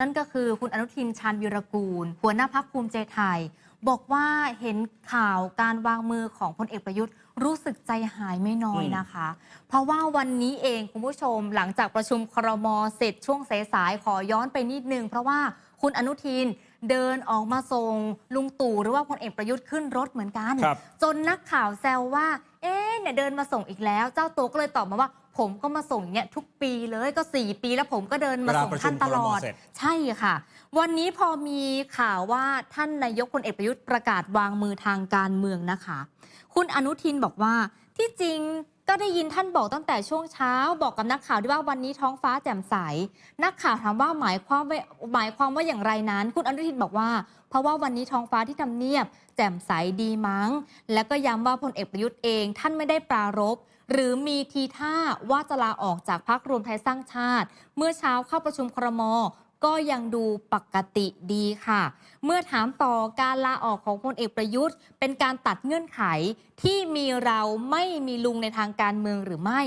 นั่นก็คือคุณอนุทินชาญวีรกูล หัวหน้าพักภูมิใจไทย บอกว่าเห็นข่าวการวางมือของพลเอกประยุทธ์ รู้สึกใจหายไม่น้อยนะคะ เพราะว่าวันนี้เองคุณผู้ชมหลังจากประชุมครมเสร็จช่วงสายๆขอย้อนไปนิดนึง เพราะว่าคุณอนุทินเดินออกมาส่งลุงตู่หรือว่าพลเอกประยุทธ์ขึ้นรถเหมือนกันครับจนนักข่าวแซวว่า เอ๊ะเนี่ยเดินมาส่งอีกแล้ว เจ้าตัวก็เลยตอบมาว่า ผมก็มาส่งเนี่ยทุกปีเลยก็ 4 ปีแล้วผมก็เดินมาส่งเวลาประชุท่ามนตลอดครมเสร็จใช่ค่ะ วันนี้พอมีข่าวว่าท่านนายกพลเอกประยุทธ์ประกาศวางมือทางการเมืองนะคะ คุณอนุทินบอกว่าที่จริงก็ได้ยินท่านบอกตั้งแต่ช่วงเช้า บอกกับนักข่าวด้วยว่าวันนี้ท้องฟ้าแจ่มใส นักข่าวถามว่าหมายความว่าหมายความว่าอย่างไรนั้น คุณอนุทินบอกว่า เพราะว่าวันนี้ท้องฟ้าที่ทำเนียบ แจ่มใสดีมั้ง และก็ย้ำว่าพลเอกประยุทธ์เอง ท่านไม่ได้ปรารภ หรือมีทีท่าว่าจะลาออกจากพรรครวมไทยสร้างชาติ เมื่อเช้าเข้าประชุมครมก็ยังดูปกติดีค่ะ เมื่อถามต่อการลาออกของพลเอกประยุทธ์ เป็นการตัดเงื่อนไขที่มีเราไม่มีลุงในทางการเมืองหรือไม่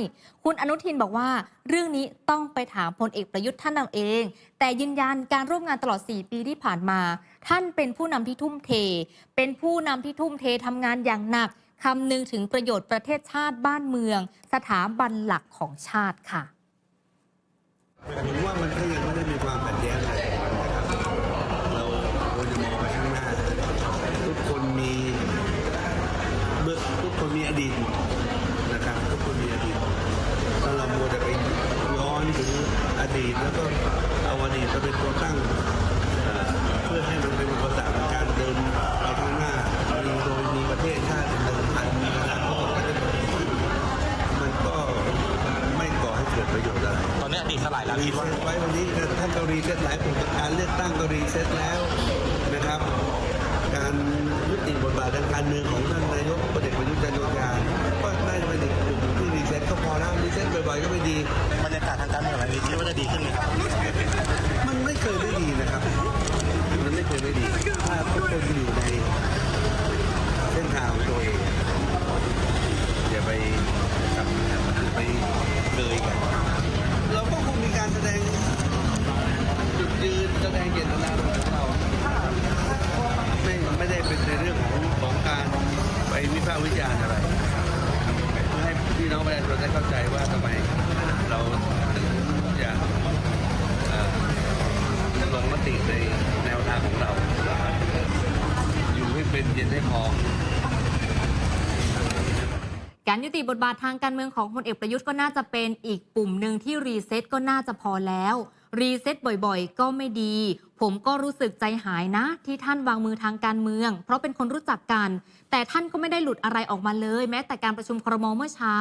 คุณอนุทินบอกว่า เรื่องนี้ต้องไปถามพลเอกประยุทธ์ท่านเอาเอง แต่ยืนยันการร่วมงานตลอด 4 ปีที่ผ่านมา ท่านเป็นผู้นำที่ทุ่มเท เป็นผู้นำที่ทุ่มเททำงานอย่างหนัก คำนึงถึงประโยชน์ประเทศชาติบ้านเมือง สถาบันหลักของชาติค่ะผมว่ามันก็ยังไม่ได้มีความขัดแย้งอะไรนะครับเราควรจะมองไปข้างหน้า ทุกคนมีเบื้อทุกคนมีอดีตนะครับทุกคนมีอดีตถ้าเรามัวแต่ไปย้อนถึงอดีตแล้วก็เอาอดีตมาเป็นตัวตั้งเอ่อเพื่อให้มันเป็นอุปสรรคในการเดินไปข้างหน้ามีโดยมีประเทศชาติเป็นเดิมพันมีอนาคตประเทศมันก็ไม่ก่อให้เกิดประโยชน์อะไร ตอนนี้อดีตเท่าไหร่แล้วรีคิดว่าเซ็ตไว้วันนี้ท่านก็รีเซ็ตหลายผลการเลือกตั้งก็รีเซ็ตแล้วนะครับ การยุติบทบาททางการเมืองของท่านนายกพลเอกประยุทธ์จันทร์โอชาก็น่าจะเป็นอีกกลุ่มหนึ่งที่รีเซ็ตก็พอแล้วรีเซ็ตบ่อยๆก็ไม่ดีบรรยากาศทางการเมืองอะไรนี้คิดว่าจะดีขึ้นไหมครับมันไม่เคยไม่ดีนะครับมันไม่เคยไม่ดีถ้าทุกคนอยู่ในเส้นทางของตัวเอง แสดงเจตนาของเราไม่ไม่ได้เป็นในเรื่องของของการไปวิพากษ์วิจารณ์อะไรเพื่อให้พี่น้องประชาชนได้เข้าใจว่าทำไมเราถึงอยากลงมติในแนวทางของเรา อยู่ให้เป็นเย็นให้พอการยุติบทบาททางการเมืองของพลเอกประยุทธ์ก็น่าจะเป็นอีกปุ่มหนึ่งที่รีเซ็ตก็น่าจะพอแล้ว รีเซ็ตบ่อยๆ ก็ไม่ดี ผมก็รู้สึกใจหายนะ ที่ท่านวางมือทางการเมือง เพราะเป็นคนรู้จักกัน แต่ท่านก็ไม่ได้หลุดอะไรออกมาเลย แม้แต่การประชุมครมเมื่อเช้า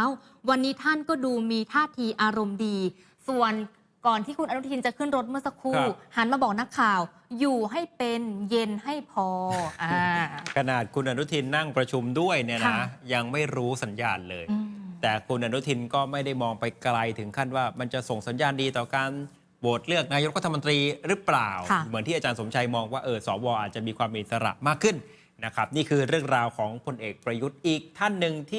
วันนี้ท่านก็ดูมีท่าทีอารมณ์ดี ส่วนก่อนที่คุณอนุทินจะขึ้นรถเมื่อสักครู่ ครับ หันมาบอกนักข่าว อยู่ให้เป็นเย็นให้พออ่า ขนาดคุณอนุทินนั่งประชุมด้วยเนี่ยนะค่ะ ยังไม่รู้สัญญาณเลย อืม แต่คุณอนุทินก็ไม่ได้มองไปไกลถึงขั้นว่ามันจะส่งสัญญาณดีต่อการ โหวตเลือกนายกรัฐมนตรีหรือเปล่าค่ะเหมือนที่อาจารย์สมชัยมองว่าเออสวอาจจะมีความมีอิสระมากขึ้นนะครับนี่คือเรื่องราวของพลเอกประยุทธ์อีกท่านหนึ่งที่